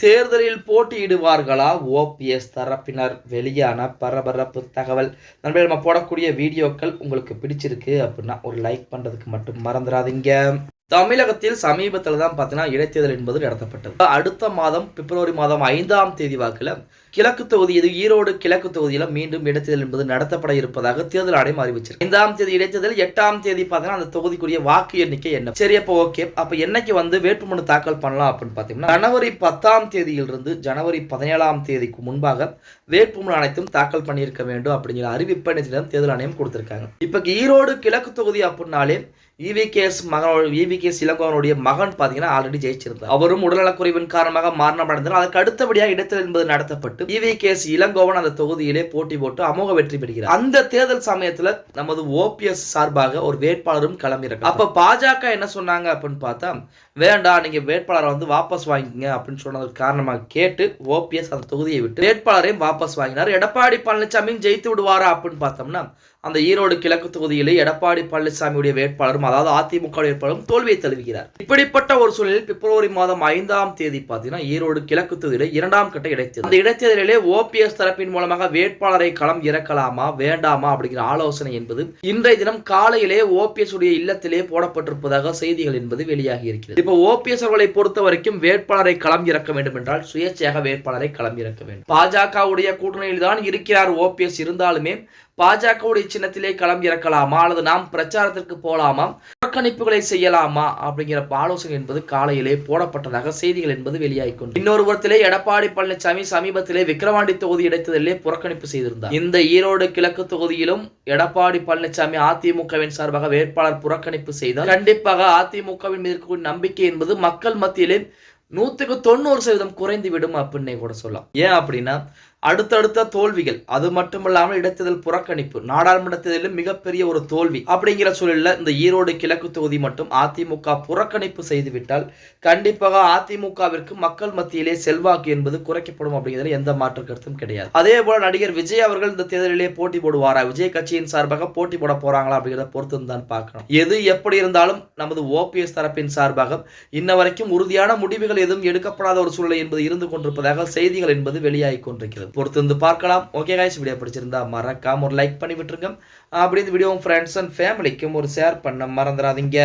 தேர்தலில் போட்டியிடுவார்களா? ஓபிஎஸ் தரப்பினர் வெளியான பரபரப்பு தகவல். நண்பர்கள் நம்ம போடக்கூடிய வீடியோக்கள் உங்களுக்கு பிடிச்சிருக்கு அப்படின்னா ஒரு லைக் பண்ணுறதுக்கு மட்டும் மறந்துடாதீங்க. தமிழகத்தில் சமீபத்தில் தான் பார்த்தீங்கன்னா இடைத்தேர்தல் என்பது நடத்தப்பட்டது. அடுத்த மாதம் பிப்ரவரி மாதம் ஐந்தாம் தேதி வாக்கில் கிழக்கு தொகுதி இது ஈரோடு கிழக்கு தொகுதியில் மீண்டும் இடைத்தேர்தல் என்பது நடத்தப்பட இருப்பதாக தேர்தல் ஆணையம் அறிவிச்சிருக்கு. ஐந்தாம் தேதி இடைத்தேர்தல் எட்டாம் தேதி பார்த்தீங்கன்னா அந்த தொகுதிக்குரிய வாக்கு எண்ணிக்கை என்ன? சரி அப்போ ஓகே. அப்போ என்னைக்கு வந்து வேட்புமனு தாக்கல் பண்ணலாம் அப்படின்னு பார்த்தீங்கன்னா ஜனவரி பத்தாம் தேதியிலிருந்து ஜனவரி பதினேழாம் தேதிக்கு முன்பாக வேட்புமனு அனைத்தும் தாக்கல் பண்ணியிருக்க வேண்டும் அப்படிங்கிற அறிவிப்பை தேர்தல் ஆணையம் கொடுத்திருக்காங்க. இப்போ ஈரோடு கிழக்கு தொகுதி அப்படின்னாலே இவிகேஎஸ் மகனோட கே இளங்கோவனுடைய மகன் பார்த்தீங்கன்னா ஆல்ரெடி ஜெயிச்சிருந்தார். அவரும் உடல்நலக்குறைவின் காரணமாக மரணம் அடைந்தார் அதுக்கு அடுத்தபடியாக இடத்தில் என்பது நடத்தப்பட்டு இவிகேஎஸ் இளங்கோவன் அந்த தொகுதியிலே போட்டி போட்டு அமோக வெற்றி பெறுகிறார். அந்த தேர்தல் சமயத்துல நமது ஓபிஎஸ் சார்பாக ஒரு வேட்பாளரும் கிளம்பியிருக்காங்க அப்ப பாஜக என்ன சொன்னாங்க அப்படின்னு பார்த்தா வேண்டாம் நீங்க வேட்பாளரை வந்து வாபஸ் வாங்கிக்கங்க அப்படின்னு சொன்னதுக்கு காரணமாக கேட்டு ஓபிஎஸ் அந்த தொகுதியை விட்டு வேட்பாளரையும் வாபஸ் வாங்கினார். எடப்பாடி பழனிசாமியும் ஜெயித்து விடுவாரா அப்படின்னு பார்த்தோம்னா அந்த ஈரோடு கிழக்கு தொகுதியிலே எடப்பாடி பழனிசாமியுடைய வேட்பாளரும் அதாவது அதிமுக வேட்பாளரும் தோல்வி தோல்வியை தழுவுகிறார். இப்படிப்பட்ட ஒரு சூழலில் பிப்ரவரி மாதம் ஐந்தாம் தேதி பார்த்தீங்கன்னா ஈரோடு கிழக்கு தொகுதியில் இரண்டாம் கட்ட இடைத்தேர்தல். அந்த இடைத்தேர்தலிலே ஓபிஎஸ் தரப்பின் மூலமாக வேட்பாளரை களம் இறக்கலாமா வேண்டாமா அப்படிங்கிற ஆலோசனை என்பது இன்றைய தினம் காலையிலே ஓபிஎஸ் உடைய இல்லத்திலே போடப்பட்டிருப்பதாக செய்திகள் என்பது வெளியாகி இருக்கிறது. இப்போ ஓபிஎஸ் அவர்களை பொறுத்த வரைக்கும் வேட்பாளரை களம் இறக்க வேண்டும் என்றால் சுயேட்சையாக வேட்பாளரை களம் இறக்க வேண்டும். பாஜகவுடைய கூட்டணியில் தான் இருக்கிறார் ஓபிஎஸ் இருந்தாலுமே பாஜகவுடைய சின்னத்திலே களம் இறக்கலாமா அல்லது நாம் பிரச்சாரத்திற்கு போலாமா புறக்கணிப்புகளை செய்யலாமா அப்படிங்கிற ஆலோசனை என்பது காலையிலே போடப்பட்டதாக செய்திகள் என்பது வெளியாகிக்கொண்டு இன்னொரு புறத்திலே எடப்பாடி பழனிசாமி சமீபத்திலே விக்கிரவாண்டி தொகுதி இடைத்ததிலே புறக்கணிப்பு செய்திருந்தார். இந்த ஈரோடு கிழக்கு தொகுதியிலும் எடப்பாடி பழனிசாமி அதிமுகவின் சார்பாக வேட்பாளர் புறக்கணிப்பு செய்தார். கண்டிப்பாக அதிமுகவின் மீது இருக்கக்கூடிய நம்பிக்கை என்பது மக்கள் மத்தியிலே நூத்துக்கு தொண்ணூறு சதவீதம் குறைந்து விடும் அப்படின்னே கூட சொல்லலாம். ஏன் அப்படின்னா அடுத்தடுத்த தோல்விகள் அது மட்டுமல்லாமல் இடைத்தேர்தல் புறக்கணிப்பு நாடாளுமன்ற தேர்தலில் மிகப்பெரிய ஒரு தோல்வி அப்படிங்கிற சூழலில் இந்த ஈரோடு கிழக்கு தொகுதி மட்டும் அதிமுக புறக்கணிப்பு செய்துவிட்டால் கண்டிப்பாக அதிமுகவிற்கு மக்கள் மத்தியிலே செல்வாக்கு என்பது குறைக்கப்படும் அப்படிங்கிறதுல எந்த மாற்று கருத்தும் கிடையாது. அதே போல நடிகர் விஜய் அவர்கள் இந்த தேர்தலிலே போட்டி போடுவாரா? விஜய் கட்சியின் சார்பாக போட்டி போட போறாங்களா அப்படிங்கிறத பொறுத்து தான் பார்க்கணும். எது எப்படி இருந்தாலும் நமது ஓபிஎஸ் தரப்பின் சார்பாக இன்ன வரைக்கும் உறுதியான முடிவுகள் எதுவும் எடுக்கப்படாத ஒரு சூழ்நிலை என்பது இருந்து கொண்டிருப்பதாக செய்திகள் என்பது வெளியாகி கொண்டிருக்கிறது. பொறுத்து வந்து பார்க்கலாம். ஓகே காய்ஸ் வீடியோ பிடிச்சிருந்தா மறக்காம ஒரு லைக் பண்ணி விட்டுருங்க. அப்படி இந்த வீடியோ ஃப்ரெண்ட்ஸ் அண்ட் ஃபேமிலிக்கும் ஒரு ஷேர் பண்ண மறந்துடாதீங்க.